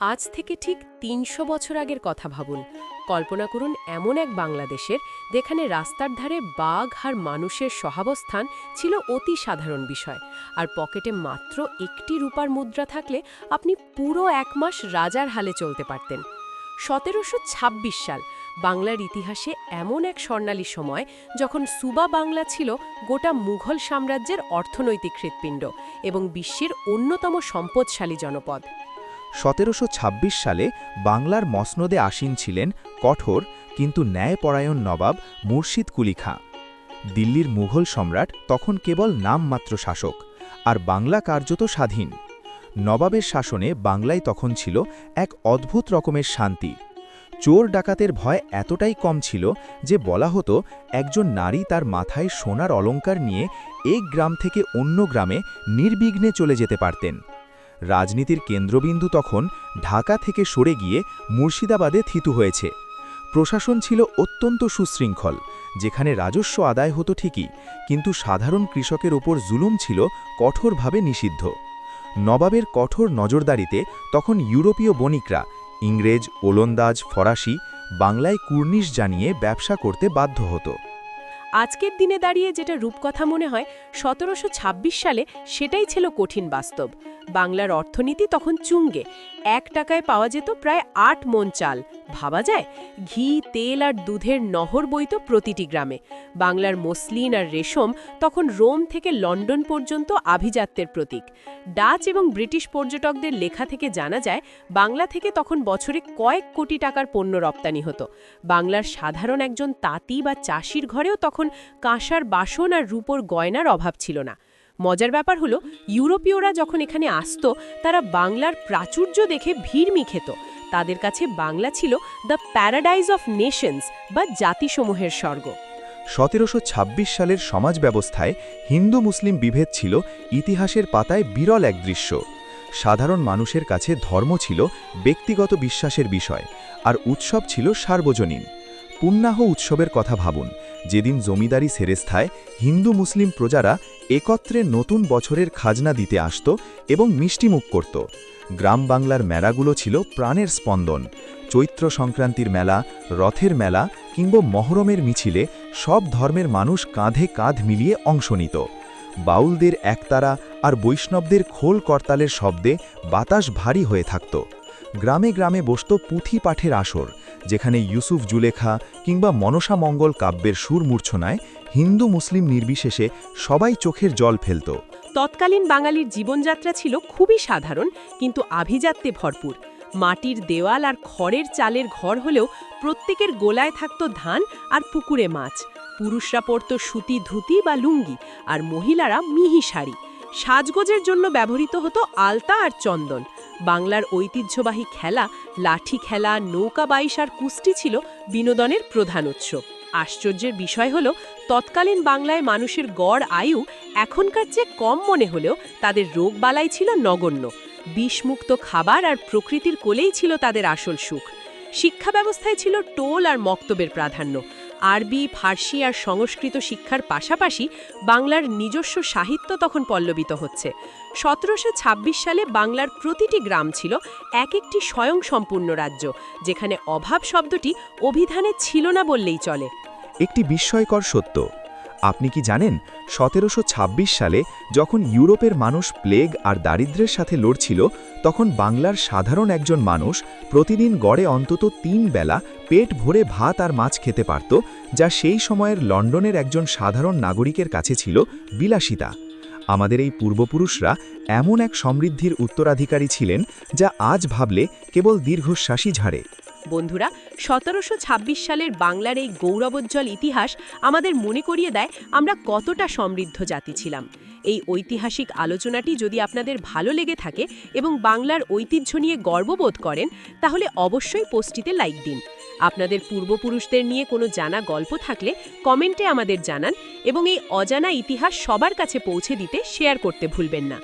আজ থেকে ঠিক তিনশো বছর আগের কথা ভাবুন। কল্পনা করুন এমন এক বাংলাদেশের যেখানে রাস্তার ধারে বাঘ আর মানুষের সহাবস্থান ছিল অতি সাধারণ বিষয়। আর পকেটে মাত্র একটি রূপার মুদ্রা থাকলে আপনি পুরো এক মাস রাজার হালে চলতে পারতেন। সতেরোশো ছাব্বিশ সাল, বাংলার ইতিহাসে এমন এক স্বর্ণালী সময় যখন সুবা বাংলা ছিল গোটা মুঘল সাম্রাজ্যের অর্থনৈতিক হৃৎপিণ্ড এবং বিশ্বের অন্যতম সম্পদশালী জনপদ। সতেরোশো ছাব্বিশ সালে বাংলার মসনদে আসীন ছিলেন কঠোর কিন্তু ন্যায়পরায়ণ নবাব মুর্শিদ কুলি খাঁ। দিল্লির মুঘল সম্রাট তখন কেবল নামমাত্র শাসক আর বাংলা কার্যত স্বাধীন। নবাবের শাসনে বাংলায় তখন ছিল এক অদ্ভুত রকমের শান্তি। চোর ডাকাতের ভয় এতটাই কম ছিল যে বলা হতো একজন নারী তার মাথায় সোনার অলংকার নিয়ে এক গ্রাম থেকে অন্য গ্রামে নির্বিঘ্নে চলে যেতে পারতেন। রাজনীতির কেন্দ্রবিন্দু তখন ঢাকা থেকে সরে গিয়ে মুর্শিদাবাদে থিতু হয়েছে। প্রশাসন ছিল অত্যন্ত সুশৃঙ্খল, যেখানে রাজস্ব আদায় হতো ঠিকই, কিন্তু সাধারণ কৃষকের ওপর জুলুম ছিল কঠোরভাবে নিষিদ্ধ। নবাবের কঠোর নজরদারিতে তখন ইউরোপীয় বণিকরা ইংরেজ, ওলন্দাজ, ফরাসি, বাংলায় কুর্নিশ জানিয়ে ব্যবসা করতে বাধ্য হতো। আজকের দিনে দাঁড়িয়ে যেটা রূপকথা মনে হয়, সতেরোশো ছাব্বিশ সালে সেটাই ছিল কঠিন বাস্তব। বাংলার অর্থনীতি তখন চুঙ্গে। এক টাকায় পাওয়া যেত প্রায় আট মন চাল। ভাবা যায়, ঘি, তেল আর দুধের নহর বইত প্রতিটি গ্রামে। বাংলার মসলিন আর রেশম তখন রোম থেকে লন্ডন পর্যন্ত আভিজাত্যের প্রতীক। ডাচ এবং ব্রিটিশ পর্যটকদের লেখা থেকে জানা যায়, বাংলা থেকে তখন বছরে কয়েক কোটি টাকার পণ্য রপ্তানি হতো। বাংলার সাধারণ একজন তাঁতি বা চাষির ঘরেও তখন কাঁসার বাসন আর রূপোর গয়নার অভাব ছিল না। মজার ব্যাপার হলো, ইউরোপীয়রা যখন এখানে আসত, তারা বাংলার প্রাচুর্য দেখে ভিড়মি খেত তাদের কাছে বাংলা ছিল দ্য প্যারাডাইজ অফ নেশনস বা জাতিসমূহের স্বর্গ। সতেরোশো ছাব্বিশ সালের সমাজ ব্যবস্থায় হিন্দু মুসলিম বিভেদ ছিল, ইতিহাসের পাতায় বিরল এক দৃশ্য। সাধারণ মানুষের কাছে ধর্ম ছিল ব্যক্তিগত বিশ্বাসের বিষয়, আর উৎসব ছিল সার্বজনীন। পুণ্যাহ উৎসবের কথা ভাবুন, যেদিন জমিদারি সেরেস্থায় হিন্দু মুসলিম প্রজারা একত্রে নতুন বছরের খাজনা দিতে আসত এবং মিষ্টিমুখ করত। গ্রাম বাংলার মেলাগুলো ছিল প্রাণের স্পন্দন। চৈত্র সংক্রান্তির মেলা, রথের মেলা কিংবা মহরমের মিছিলে সব ধর্মের মানুষ কাঁধে কাঁধ মিলিয়ে অংশ নিত। বাউলদের একতারা আর বৈষ্ণবদের খোল করতালের শব্দে বাতাস ভারী হয়ে থাকত। গ্রামে গ্রামে বসত পুঁথি পাঠের আসর, যেখানে ইউসুফ জুলেখা কিংবা মনসা মঙ্গল কাব্যের সুর মূর্ছনায় হিন্দু মুসলিম নির্বিশেষে সবাই চোখের জল ফেলত। তৎকালীন বাঙালির জীবনযাত্রা ছিল খুবই সাধারণ, কিন্তু আভিজাত্যে ভরপুর। মাটির দেওয়াল আর খড়ের চালের ঘর হলেও প্রত্যেকের গোলায় থাকত ধান আর পুকুরে মাছ। পুরুষরা পরত সুতি ধুতি বা লুঙ্গি আর মহিলারা মিহি শাড়ি। সাজগোজের জন্য ব্যবহৃত হতো আলতা আর চন্দন। বাংলার ঐতিহ্যবাহী খেলা, লাঠি খেলা, নৌকা বাইশ আর কুস্তি ছিল বিনোদনের প্রধান উৎস। আশ্চর্যের বিষয় হল, তৎকালীন বাংলায় মানুষের গড় আয়ু এখনকার চেয়ে কম মনে হলেও তাদের রোগবালাই ছিল নগণ্য। বিষমুক্ত খাবার আর প্রকৃতির কোলেই ছিল তাদের আসল সুখ। শিক্ষা ব্যবস্থায় ছিল টোল আর মক্তবের প্রাধান্য। আরবি, ফার্সি আর সংস্কৃত শিক্ষার পাশাপাশি বাংলার নিজস্ব সাহিত্য তখন পল্লবিত হচ্ছে। সতেরোশো ছাব্বিশ সালে বাংলার প্রতিটি গ্রাম ছিল এক একটি স্বয়ংসম্পূর্ণ রাজ্য, যেখানে অভাব শব্দটি অভিধানে ছিল না বললেই চলে। একটি বিস্ময়কর সত্য আপনি কি জানেন, সতেরোশো ছাব্বিশ সালে যখন ইউরোপের মানুষ প্লেগ আর দারিদ্র্যের সাথে লড়ছিল, তখন বাংলার সাধারণ একজন মানুষ প্রতিদিন গড়ে অন্তত তিন বেলা পেট ভরে ভাত আর মাছ খেতে পারত, যা সেই সময়ের লন্ডনের একজন সাধারণ নাগরিকের কাছে ছিল বিলাসিতা। আমাদের এই পূর্বপুরুষরা এমন এক সমৃদ্ধির উত্তরাধিকারী ছিলেন, যা আজ ভাবলে কেবল দীর্ঘশ্বাসই ঝাড়ে। বন্ধুরা, সতেরোশো ছাব্বিশ সালের বাংলার এই গৌরবোজ্জ্বল ইতিহাস আমাদের মনে করিয়ে দেয় আমরা কতটা সমৃদ্ধ জাতি ছিলাম। এই ঐতিহাসিক আলোচনাটি যদি আপনাদের ভালো লেগে থাকে এবং বাংলার ঐতিহ্য নিয়ে গর্ববোধ করেন, তাহলে অবশ্যই পোস্টটিতে লাইক দিন। আপনাদের পূর্বপুরুষদের নিয়ে কোনো জানা গল্প থাকলে কমেন্টে আমাদের জানান এবং এই অজানা ইতিহাস সবার কাছে পৌঁছে দিতে শেয়ার করতে ভুলবেন না।